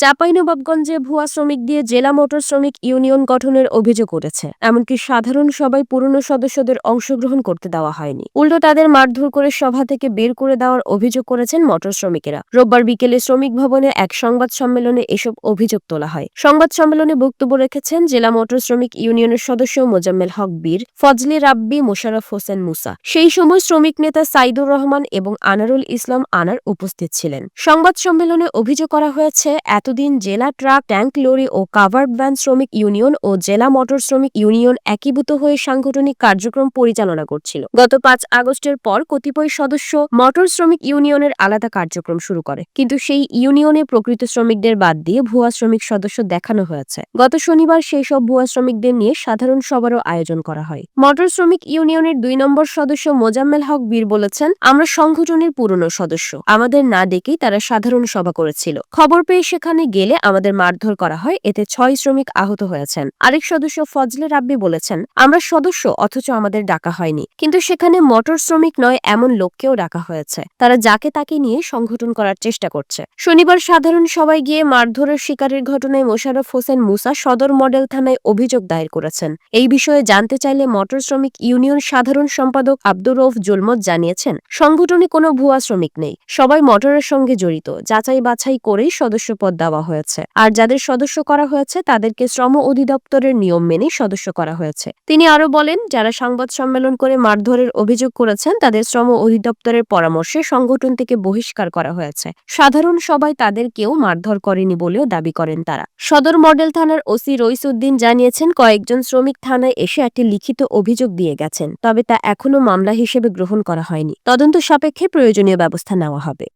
চাঁপাইনবাবগঞ্জে ভুয়া শ্রমিক দিয়ে জেলা মোটর শ্রমিক ইউনিয়ন গঠনের অভিযোগ উঠেছে। এমনকি সাধারণ সবাই পুরনো সদস্যদের অংশগ্রহণ করতে দেওয়া হয়নি। উল্টো তাদের মারধর করে সভা থেকে বের করে দেওয়ার অভিযোগ করেছেন মোটর শ্রমিকেরা। রোববার বিকেলে শ্রমিক ভবনে এক সংবাদ সম্মেলনে এসব অভিযোগ তোলা হয়। সংবাদ সম্মেলনে বক্তব্য রেখেছেন জেলা মোটর শ্রমিক ইউনিয়নের সদস্য মোজাম্মেল হক বীর, ফজলে রাব্বি, মোশাররফ হোসেন মুসা। সেই সময় শ্রমিক নেতা সাইদুর রহমান এবং আনারুল ইসলাম আনার উপস্থিত ছিলেন। সংবাদ সম্মেলনে অভিযোগ করা হয়েছে এতদিন জেলা ট্রাক, ট্যাঙ্ক, লরি ও কাভার্ড ভ্যান শ্রমিক ইউনিয়ন ও জেলা মোটর শ্রমিক ইউনিয়ন একীভূত হয়ে সাংগঠনিক কার্যক্রম পরিচালনা করছিল। গত পাঁচ আগস্টের পর কতিপয় সদস্য মোটর শ্রমিক ইউনিয়নের আলাদা কার্যক্রম শুরু করে। কিন্তু সেই ইউনিয়নে প্রকৃত শ্রমিকদের বাদ দিয়ে ভুয়া শ্রমিক সদস্য দেখানো হয়েছে। গত শনিবার সেই সব ভুয়া শ্রমিকদের নিয়ে সাধারণ সভারও আয়োজন করা হয়। মোটর শ্রমিক ইউনিয়নের দুই নম্বর সদস্য মোজাম্মেল হক বীর বলেছেন, আমরা সংগঠনের পুরনো সদস্য। আমাদের না ডেকেই তারা সাধারণ সভা করেছিল। খবর পেয়ে সেখানে গেলে আমাদের মারধর করা হয়। এতে ছয় শ্রমিক আহত হয়েছেন। আরেক সদস্য ফজলে রাব্বি বলেছেন, আমরা সদস্য, অথচ আমাদের ডাকা হয়নি। কিন্তু সেখানে মোটর শ্রমিক নয়, এমন লোককেও ডাকা হয়েছে। তারা যাকে তাকে নিয়ে সংগঠন করার চেষ্টা করছে। শনিবার সাধারণ সবাই গিয়ে মারধরের শিকারের ঘটনায় মোশাররফ হোসেন মুসা সদর মডেল থানায় অভিযোগ দায়ের করেছেন। এই বিষয়ে জানতে চাইলে মোটর শ্রমিক ইউনিয়ন সাধারণ সম্পাদক আব্দুর রৌফ জুলমত জানিয়েছেন, সংগঠনে কোনো ভুয়া শ্রমিক নেই। সবাই মোটরের সঙ্গে জড়িত। যাচাই বাছাই করেই সদস্য সদস্যপদ দেওয়া হয়েছে। আর যাদের সদস্য করা হয়েছে, তাদেরকে শ্রম অধিদপ্তরের নিয়ম মেনে সদস্য করা হয়েছে। তিনি আরও বলেন, যারা সংবাদ সম্মেলন করে মারধরের অভিযোগ করেছেন, তাদের শ্রম অধিদপ্তরের পরামর্শে সংগঠন থেকে বহিষ্কার করা হয়েছে। সাধারণ সবাই তাদের কেউ মারধর করেনি বলেও দাবি করেন তারা। সদর মডেল থানার ওসি রইসুদ্দিন জানিয়েছেন, কয়েকজন শ্রমিক থানায় এসে একটি লিখিত অভিযোগ দিয়ে গেছেন, তবে তা এখনও মামলা হিসেবে গ্রহণ করা হয়নি। তদন্ত সাপেক্ষে প্রয়োজনীয় ব্যবস্থা নেওয়া হবে।